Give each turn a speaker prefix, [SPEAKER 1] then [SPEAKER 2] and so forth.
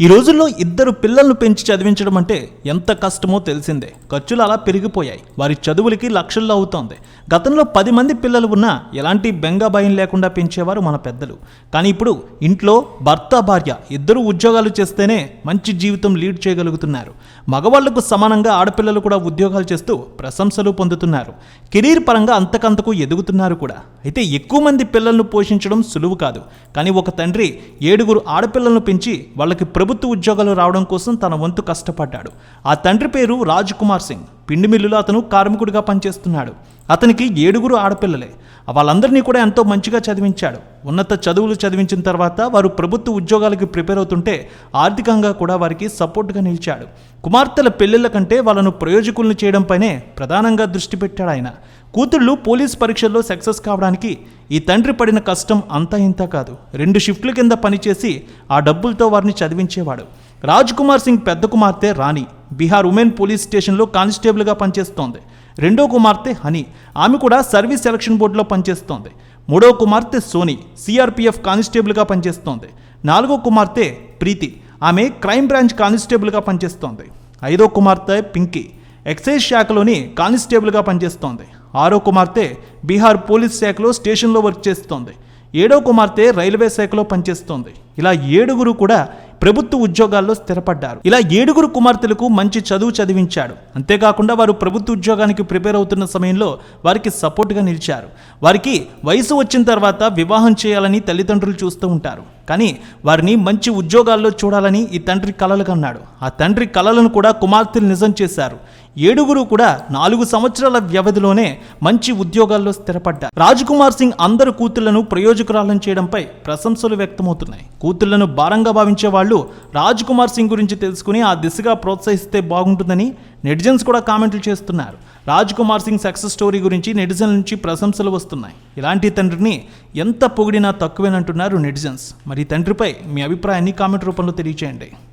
[SPEAKER 1] ఈ రోజుల్లో ఇద్దరు పిల్లలను పెంచి చదివించడం అంటే ఎంత కష్టమో తెలిసిందే. ఖర్చులు అలా పెరిగిపోయాయి. వారి చదువులకి లక్షల్లో అవుతోంది. గతంలో పది మంది పిల్లలు ఉన్నా ఎలాంటి బెంగ భయం లేకుండా పెంచేవారు మన పెద్దలు. కానీ ఇప్పుడు ఇంట్లో భర్త భార్య ఇద్దరు ఉద్యోగాలు చేస్తేనే మంచి జీవితం లీడ్ చేయగలుగుతున్నారు. మగవాళ్ళకు సమానంగా ఆడపిల్లలు కూడా ఉద్యోగాలు చేస్తూ ప్రశంసలు పొందుతున్నారు. కెరీర్ పరంగా అంతకంతకు ఎదుగుతున్నారు కూడా. అయితే ఎక్కువ మంది పిల్లలను పోషించడం సులువు కాదు. కానీ ఒక తండ్రి ఏడుగురు ఆడపిల్లలను పెంచి వాళ్ళకి ప్రభుత్వ ఉద్యోగాలు రావడం కోసం తన వంతు కష్టపడ్డాడు. ఆ తండ్రి పేరు రాజ్ కుమార్ సింగ్. పిండి మిల్లులో అతను కార్మికుడిగా పనిచేస్తున్నాడు. అతనికి ఏడుగురు ఆడపిల్లలే. వాళ్ళందరినీ కూడా ఎంతో మంచిగా చదివించాడు. ఉన్నత చదువులు చదివించిన తర్వాత వారు ప్రభుత్వ ఉద్యోగాలకి ప్రిపేర్ అవుతుంటే ఆర్థికంగా కూడా వారికి సపోర్ట్గా నిలిచాడు. కుమార్తెల పెళ్ళిళ్ళ కంటే వాళ్ళను ప్రయోజకులను చేయడంపైనే ప్రధానంగా దృష్టి పెట్టాడు ఆయన. కూతుళ్ళు పోలీస్ పరీక్షల్లో సక్సెస్ కావడానికి ఈ తండ్రి పడిన కష్టం అంతా ఇంత కాదు. రెండు షిఫ్ట్ల కింద పనిచేసి ఆ డబ్బులతో వారిని చదివించేవాడు. రాజ్ కుమార్ సింగ్ పెద్ద కుమార్తె రాణి. బీహార్ ఉమెన్ పోలీస్ స్టేషన్లో కానిస్టేబుల్గా పనిచేస్తోంది. రెండో కుమార్తె హనీ. ఆమె కూడా సర్వీస్ సెలక్షన్ బోర్డులో పనిచేస్తోంది. మూడో కుమార్తె సోనీ సిఆర్పిఎఫ్ కానిస్టేబుల్గా పనిచేస్తోంది. నాలుగో కుమార్తె ప్రీతి. ఆమె క్రైమ్ బ్రాంచ్ కానిస్టేబుల్గా పనిచేస్తోంది. ఐదో కుమార్తె పింకీ. ఎక్సైజ్ శాఖలోని కానిస్టేబుల్గా పనిచేస్తోంది. ఆరో కుమార్తె బీహార్ పోలీస్ శాఖలో స్టేషన్లో వర్క్ చేస్తోంది. ఏడో కుమార్తె రైల్వే శాఖలో పనిచేస్తోంది. ఇలా ఏడుగురు కూడా ప్రభుత్వ ఉద్యోగాల్లో స్థిరపడ్డారు. ఇలా ఏడుగురు కుమార్తెలకు మంచి చదువు చదివించాడు. అంతేకాకుండా వారు ప్రభుత్వ ఉద్యోగానికి ప్రిపేర్ అవుతున్న సమయంలో వారికి సపోర్ట్గా నిలిచారు. వారికి వయసు వచ్చిన తర్వాత వివాహం చేయాలని తల్లిదండ్రులు చూస్తూ ఉంటారు. కానీ వారిని మంచి ఉద్యోగాల్లో చూడాలని ఈ తండ్రి కలలు కన్నాడు ఆ తండ్రి కలలను కూడా కుమార్తెలు నిజం చేశారు. ఏడుగురు కూడా నాలుగు సంవత్సరాల వ్యవధిలోనే మంచి ఉద్యోగాల్లో స్థిరపడ్డారు. రాజ్కుమార్ సింగ్ అందరు కూతుళ్ళను ప్రయోజకురాలను చేయడంపై ప్రశంసలు వ్యక్తమవుతున్నాయి. కూతుళ్ళను భారంగా భావించే వాళ్ళు రాజ్ కుమార్ సింగ్ గురించి తెలుసుకుని ఆ దిశగా ప్రోత్సహిస్తే బాగుంటుందని నెటిజన్స్ కూడా కామెంట్లు చేస్తున్నారు. రాజ్ కుమార్ సింగ్ సక్సెస్ స్టోరీ గురించి నెటిజన్ల నుంచి ప్రశంసలు వస్తున్నాయి. ఇలాంటి తండ్రిని ఎంత పొగిడినా తక్కువేనంటున్నారు నెటిజన్స్. మరి ఈ తండ్రిపై మీ అభిప్రాయాన్ని కామెంట్ రూపంలో తెలియచేయండి.